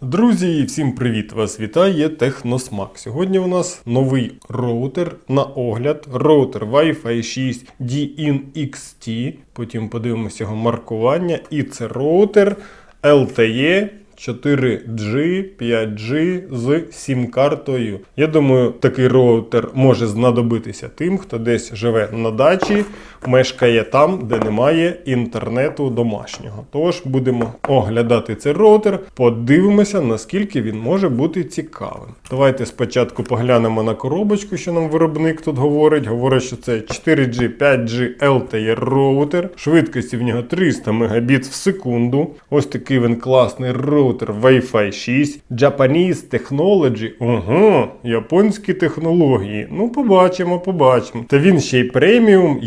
Друзі, всім привіт! Вас вітає Техносмак. Сьогодні у нас новий роутер на огляд. Роутер Wi-Fi 6 DIN-XT. Потім подивимося його маркування. І це роутер LTE 4G, 5G з сім-картою. Я думаю, такий роутер може знадобитися тим, хто десь живе на дачі, мешкає там, де немає інтернету домашнього. Тож будемо оглядати цей роутер, подивимося, наскільки він може бути цікавим. Давайте спочатку поглянемо на коробочку, що нам виробник тут говорить. Говорить, що це 4G, 5G LTE роутер. Швидкості в нього 300 Мбіт в секунду. Ось такий він класний роутер Wi-Fi 6. Japanese Technology. Ого, японські технології. Ну, побачимо, побачимо. Та він ще й преміум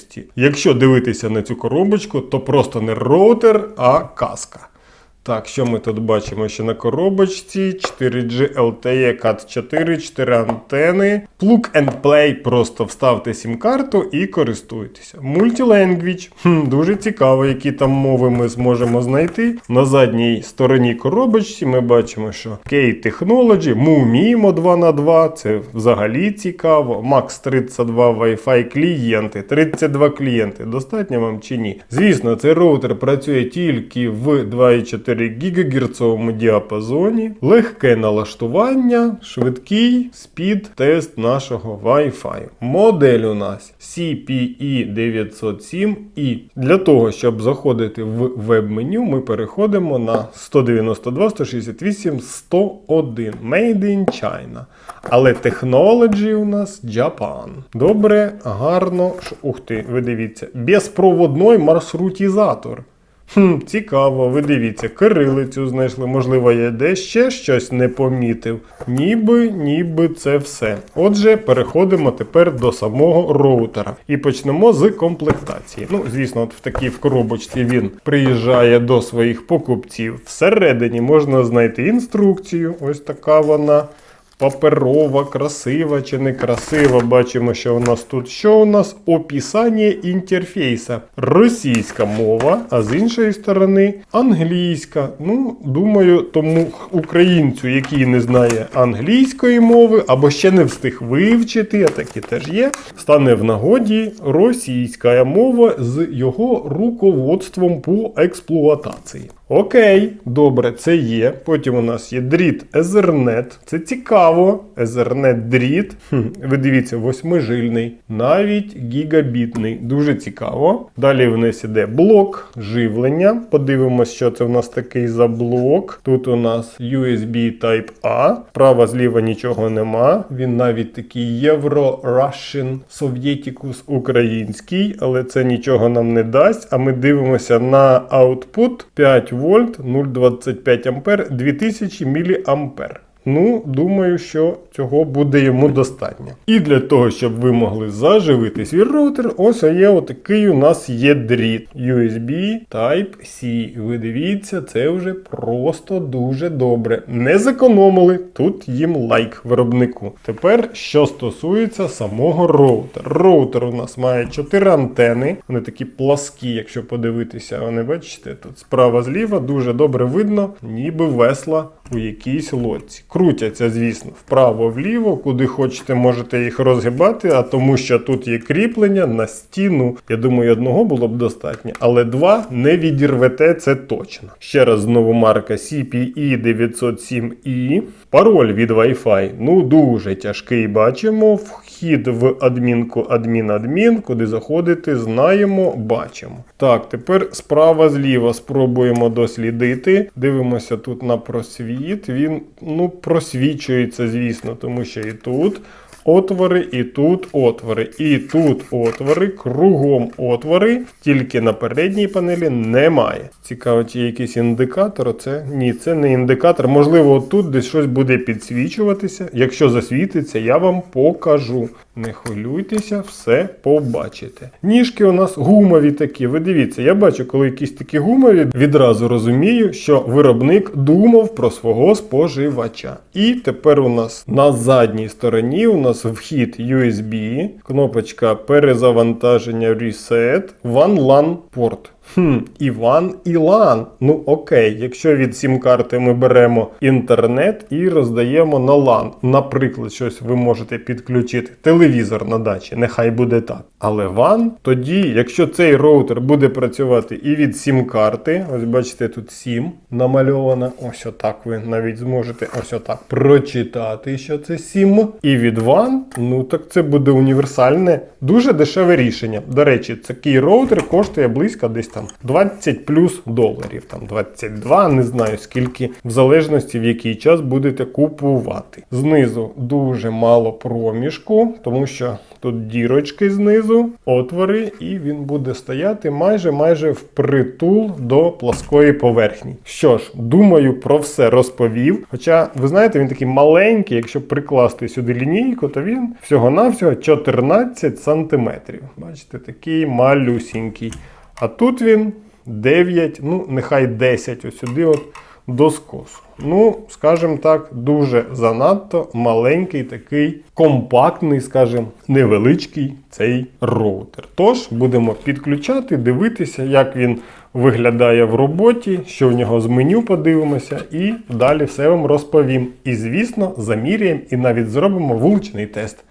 якості. Якщо дивитися на цю коробочку, то просто не роутер, а каска. Так, що ми тут бачимо ще на коробочці? 4G LTE Cat 4, 4 антени. Plug and Play, просто вставте сім-карту і користуйтеся. Хм, дуже цікаво, які там мови ми зможемо знайти. На задній стороні коробочці ми бачимо, що K Technology, MuMimo 2 на 2 це взагалі цікаво. Max 32 Wi-Fi клієнти, 32 клієнти. Достатньо вам чи ні? Звісно, цей роутер працює тільки в 2,4 ГГц діапазоні, легке налаштування, швидкий спід-тест нашого Wi-Fi. Модель у нас CPE 907i. Для того, щоб заходити в веб-меню, ми переходимо на 192, 168, 101. Made in China. Але Technology у нас Japan. Добре, гарно. Ух ти, ви дивіться. Безпроводний маршрутизатор. Хм, цікаво, ви дивіться, кирилицю знайшли. Можливо, я десь ще щось не помітив. Ніби, ніби це все. Отже, переходимо тепер до самого роутера. І почнемо з комплектації. Ну, звісно, от в такій в коробочці він приїжджає до своїх покупців. Всередині можна знайти інструкцію. Ось така вона. Паперова, красива чи не красива. Бачимо, що у нас тут що у нас описання інтерфейса. Російська мова, а з іншої сторони англійська. Ну, думаю, тому українцю, який не знає англійської мови або ще не встиг вивчити, а такі теж є, стане в нагоді російська мова з його руководством по експлуатації. Окей, добре, це є. Потім у нас є дріт Ethernet. Це цікаво. Ethernet дріт. Ви дивіться, восьмижильний, навіть гігабітний. Дуже цікаво. Далі в нас іде блок живлення. Подивимось, що це в нас такий за блок. Тут у нас USB Type A. Права зліва нічого нема. Він навіть такий Євро-Russian Совєтікус український, але це нічого нам не дасть. А ми дивимося на output 5 вольт 0,25 ампер 2000 міліампер. Ну, думаю, що цього буде йому достатньо. І для того, щоб ви могли заживити свій роутер, ось є отакий у нас є дріт. USB Type-C. Ви дивіться, це вже просто дуже добре. Не зекономили. Тут їм лайк виробнику. Тепер, що стосується самого роутера. Роутер у нас має 4 антени. Вони такі пласкі, якщо подивитися, вони бачите, тут справа зліва дуже добре видно, ніби весла у якійсь лодці. Крутяться, звісно, вправо-вліво, куди хочете, можете їх розгибати, а тому що тут є кріплення на стіну. Я думаю, одного було б достатньо, але два не відірвете це точно. Ще раз знову марка CPE 907i. Пароль від Wi-Fi, ну дуже тяжкий. Бачимо. Вхід в адмінку адмін-адмін, куди заходити, знаємо, бачимо. Так, тепер справа зліва спробуємо дослідити. Дивимося тут на просвіт. Він ну, просвічується, звісно, тому що і тут. Отвори, і тут отвори, і тут отвори, кругом отвори, тільки на передній панелі немає. Цікаво, чи є якийсь індикатор. Це ні, це не індикатор. Можливо, тут десь щось буде підсвічуватися. Якщо засвітиться, я вам покажу. Не хвилюйтеся, все побачите. Ніжки у нас гумові такі. Ви дивіться, я бачу, коли якісь такі гумові, відразу розумію, що виробник думав про свого споживача. І тепер у нас на задній стороні у нас вхід USB, кнопочка перезавантаження Reset, One LAN порт. Хм, Іван Ілан. Ну окей, якщо від сім-карти ми беремо інтернет і роздаємо на LAN. Наприклад, щось ви можете підключити телевізор на дачі, нехай буде так. Але WAN, тоді, якщо цей роутер буде працювати і від сім-карти, ось бачите, тут сім намальовано, ось отак ви навіть зможете ось отак прочитати, що це сім. І від WAN, ну так це буде універсальне, дуже дешеве рішення. До речі, такий роутер коштує близько десь 20 плюс доларів, там 22, не знаю скільки, в залежності в який час будете купувати. Знизу дуже мало проміжку, тому що тут дірочки знизу, отвори, і він буде стояти майже майже впритул до плоскої поверхні. Що ж, думаю, про все розповів. Хоча, ви знаєте, він такий маленький, якщо прикласти сюди лінійку, то він всього-навсього 14 сантиметрів. Бачите, такий малюсінький. А тут він 9, ну нехай 10, ось сюди от до скосу. Ну, скажімо так, дуже занадто маленький, такий компактний, скажімо, невеличкий цей роутер. Тож будемо підключати, дивитися, як він виглядає в роботі, що в нього з меню подивимося, і далі все вам розповім. І, звісно, заміряємо і навіть зробимо вуличний тест.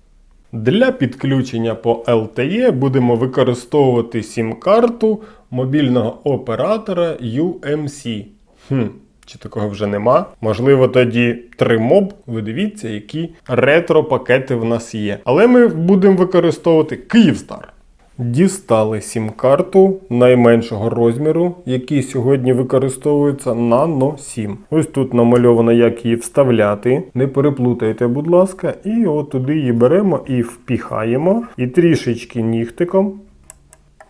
Для підключення по LTE будемо використовувати сім-карту мобільного оператора UMC. Хм, чи такого вже нема? Можливо, тоді 3MOB. Ви дивіться, які ретро-пакети в нас є. Але ми будемо використовувати Київстар. Дістали сім-карту найменшого розміру, який сьогодні використовується Nano 7. Ось тут намальовано, як її вставляти. Не переплутайте, будь ласка, і от туди її беремо і впіхаємо. І трішечки нігтиком.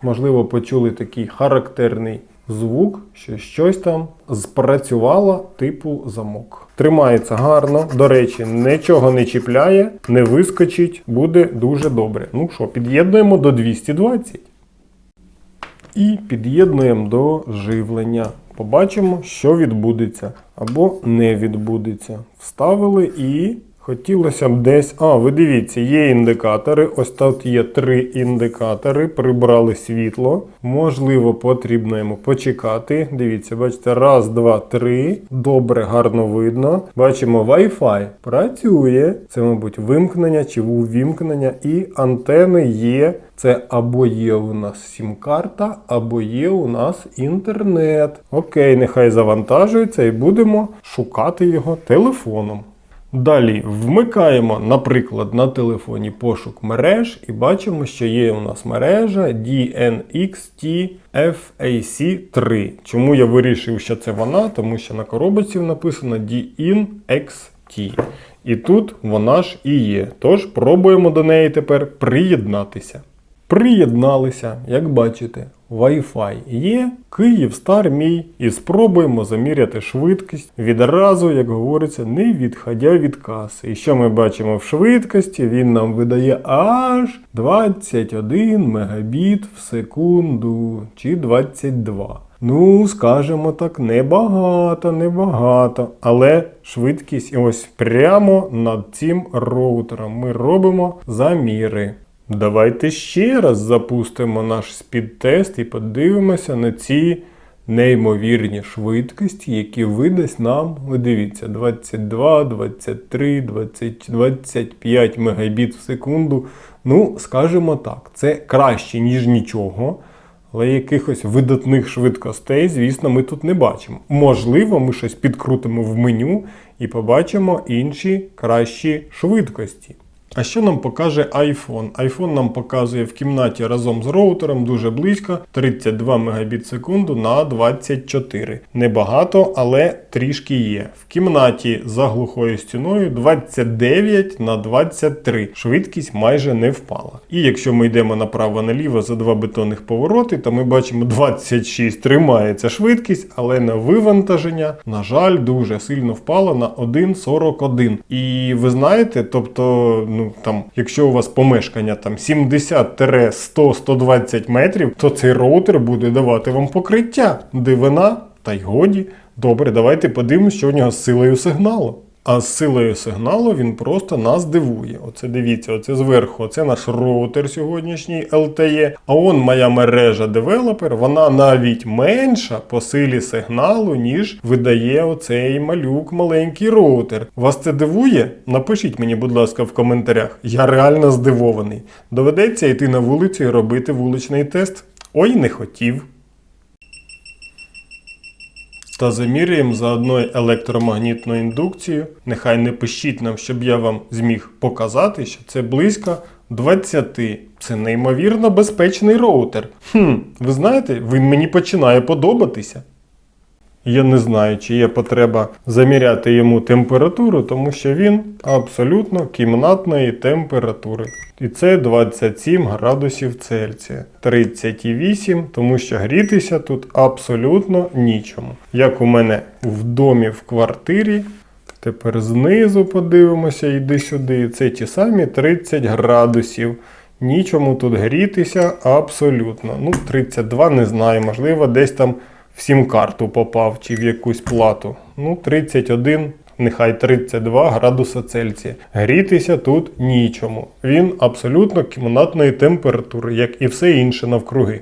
Можливо, почули такий характерний звук, що щось там спрацювало типу замок. Тримається гарно, до речі, нічого не чіпляє, не вискочить, буде дуже добре. Ну що, під'єднуємо до 220 і під'єднуємо до живлення. Побачимо, що відбудеться або не відбудеться. Вставили і хотілося б десь. А, ви дивіться, є індикатори. Ось тут є три індикатори. Прибрали світло. Можливо, потрібно йому почекати. Дивіться, бачите, раз, два, три. Добре, гарно видно. Бачимо, Wi-Fi працює. Це, мабуть, вимкнення чи увімкнення. І антени є. Це або є у нас сім-карта, або є у нас інтернет. Окей, нехай завантажується і будемо шукати його телефоном. Далі вмикаємо, наприклад, на телефоні пошук мереж і бачимо, що є у нас мережа DNXT FAC3. Чому я вирішив, що це вона? Тому що на коробочці написано DNXT. І тут вона ж і є. Тож пробуємо до неї тепер приєднатися. Приєдналися, як бачите, Wi-Fi є, Київстар мій, і спробуємо заміряти швидкість відразу, як говориться, не відходя від каси. І що ми бачимо в швидкості? Він нам видає аж 21 мегабіт в секунду чи 22. Ну, скажімо так, небагато, небагато. Але швидкість ось прямо над цим роутером ми робимо заміри. Давайте ще раз запустимо наш спідтест і подивимося на ці неймовірні швидкості, які видасть нам, ви дивіться, 22, 23, 20, 25 мегабіт в секунду. Ну, скажімо так, це краще, ніж нічого. Але якихось видатних швидкостей, звісно, ми тут не бачимо. Можливо, ми щось підкрутимо в меню і побачимо інші кращі швидкості. А що нам покаже iPhone? iPhone нам показує в кімнаті разом з роутером дуже близько 32 Мбіт секунду на 24. Небагато, але трішки є. В кімнаті за глухою стіною 29 на 23. Швидкість майже не впала. І якщо ми йдемо направо-наліво за два бетонних повороти, то ми бачимо 26 тримається швидкість, але на вивантаження, на жаль, дуже сильно впала на 1,41. І ви знаєте, тобто, ну там, якщо у вас помешкання там 70-100-120 метрів, то цей роутер буде давати вам покриття. Дивина, та й годі. Добре, давайте подивимось, що у нього з силою сигналу. А з силою сигналу він просто нас дивує. Оце дивіться, оце зверху, оце наш роутер сьогоднішній LTE. А он моя мережа девелопер, вона навіть менша по силі сигналу, ніж видає оцей малюк маленький роутер. Вас це дивує? Напишіть мені, будь ласка, в коментарях. Я реально здивований. Доведеться йти на вулицю і робити вуличний тест. Ой, не хотів. Та заміряємо заодно одною електромагнітну індукцію. Нехай не пишіть нам, щоб я вам зміг показати, що це близько 20. Це неймовірно безпечний роутер. Хм, ви знаєте, він мені починає подобатися. Я не знаю, чи є потреба заміряти йому температуру, тому що він абсолютно кімнатної температури. І це 27 градусів Цельсія. 38, тому що грітися тут абсолютно нічому. Як у мене в домі в квартирі. Тепер знизу подивимося, йди сюди. Це ті самі 30 градусів. Нічому тут грітися абсолютно. Ну, 32 не знаю, можливо, десь там в сім-карту попав чи в якусь плату. Ну, 31, нехай 32 градуса Цельсія. Грітися тут нічому. Він абсолютно кімнатної температури, як і все інше навкруги.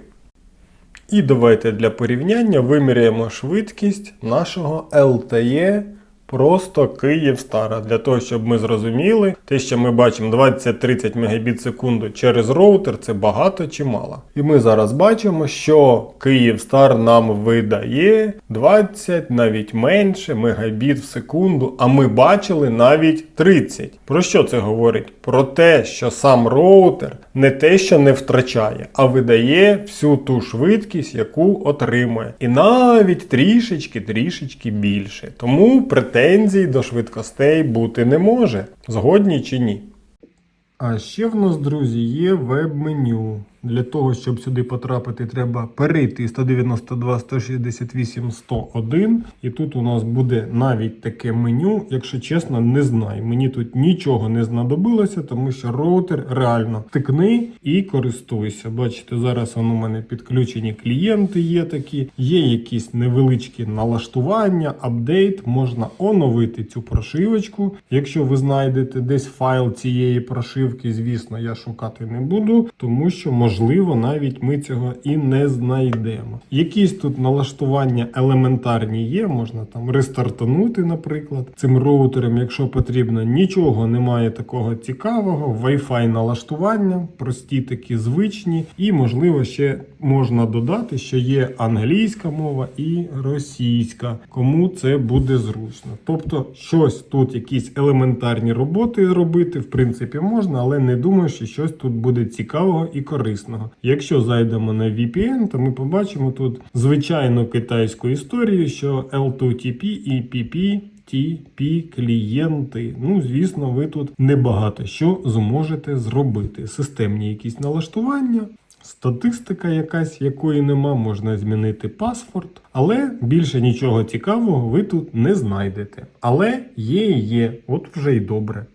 І давайте для порівняння виміряємо швидкість нашого LTE просто Київстара. Для того, щоб ми зрозуміли, те, що ми бачимо 20-30 Мбіт секунду через роутер, це багато чи мало. І ми зараз бачимо, що Київстар нам видає 20, навіть менше мегабіт в секунду, а ми бачили навіть 30. Про що це говорить? Про те, що сам роутер не те, що не втрачає, а видає всю ту швидкість, яку отримує. І навіть трішечки, трішечки більше. Тому претензій до швидкостей бути не може. Згодні чи ні? А ще в нас, друзі, є веб-меню. Для того, щоб сюди потрапити, треба перейти 192, 168, 101. І тут у нас буде навіть таке меню. Якщо чесно, не знаю. Мені тут нічого не знадобилося, тому що роутер реально тикни і користуйся. Бачите, зараз у мене підключені клієнти є такі, є якісь невеличкі налаштування, апдейт. Можна оновити цю прошивочку. Якщо ви знайдете десь файл цієї прошивки, звісно, я шукати не буду, тому що можливо навіть ми цього і не знайдемо. Якісь тут налаштування елементарні є, можна там рестартанути, наприклад, цим роутером, якщо потрібно. Нічого немає такого цікавого. Wi-Fi налаштування, прості такі звичні, і можливо ще можна додати, що є англійська мова і російська, кому це буде зручно. Тобто, щось тут, якісь елементарні роботи робити, в принципі, можна, але не думаю, що щось тут буде цікавого і корисного. Якщо зайдемо на VPN, то ми побачимо тут звичайну китайську історію, що L2TP і PP TP клієнти. Ну, звісно, ви тут небагато що зможете зробити. Системні якісь налаштування. Статистика якась, якої нема, можна змінити паспорт, але більше нічого цікавого ви тут не знайдете. Але є і є, от вже й добре.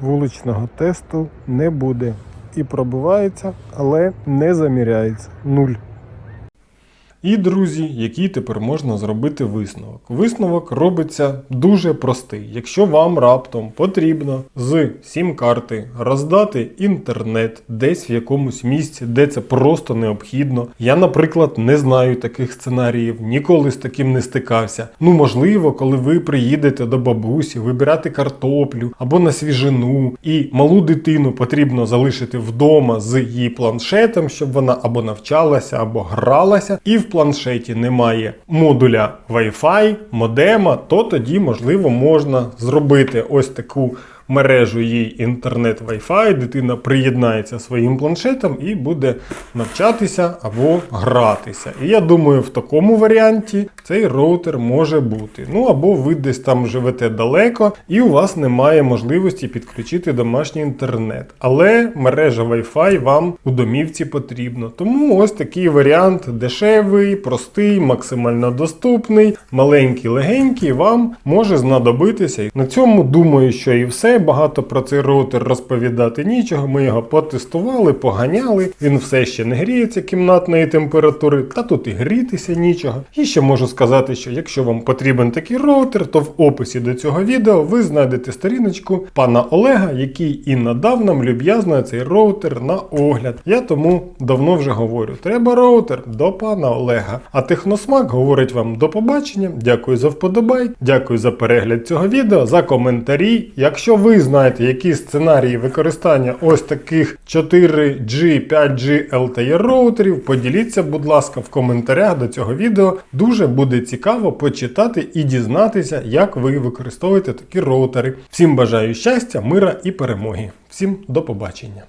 Вуличного тесту не буде. І пробивається, але не заміряється. Нуль. І, друзі, який тепер можна зробити висновок? Висновок робиться дуже простий. Якщо вам раптом потрібно з сім-карти роздати інтернет десь в якомусь місці, де це просто необхідно. Я, наприклад, не знаю таких сценаріїв, ніколи з таким не стикався. Ну, можливо, коли ви приїдете до бабусі, вибирати картоплю або на свіжину, і малу дитину потрібно залишити вдома з її планшетом, щоб вона або навчалася, або гралася, і в планшеті немає модуля Wi-Fi, модема, то тоді, можливо, можна зробити ось таку мережу їй інтернет Wi-Fi, дитина приєднається своїм планшетом і буде навчатися або гратися. І я думаю, в такому варіанті цей роутер може бути. Ну або ви десь там живете далеко, і у вас немає можливості підключити домашній інтернет. Але мережа Wi-Fi вам у домівці потрібна. Тому ось такий варіант дешевий, простий, максимально доступний, маленький, легенький, вам може знадобитися. На цьому думаю, що і все. Ще багато про цей роутер розповідати нічого. Ми його потестували, поганяли. Він все ще не гріється кімнатної температури, та тут і грітися нічого. І ще можу сказати, що якщо вам потрібен такий роутер, то в описі до цього відео ви знайдете сторіночку пана Олега, який і надав нам люб'язно цей роутер на огляд. Я тому давно вже говорю: треба роутер до пана Олега. А Техносмак говорить вам до побачення. Дякую за вподобай, дякую за перегляд цього відео, за коментарі. Якщо ви знаєте, які сценарії використання ось таких 4G, 5G LTE роутерів, поділіться, будь ласка, в коментарях до цього відео. Дуже буде цікаво почитати і дізнатися, як ви використовуєте такі роутери. Всім бажаю щастя, мира і перемоги. Всім до побачення.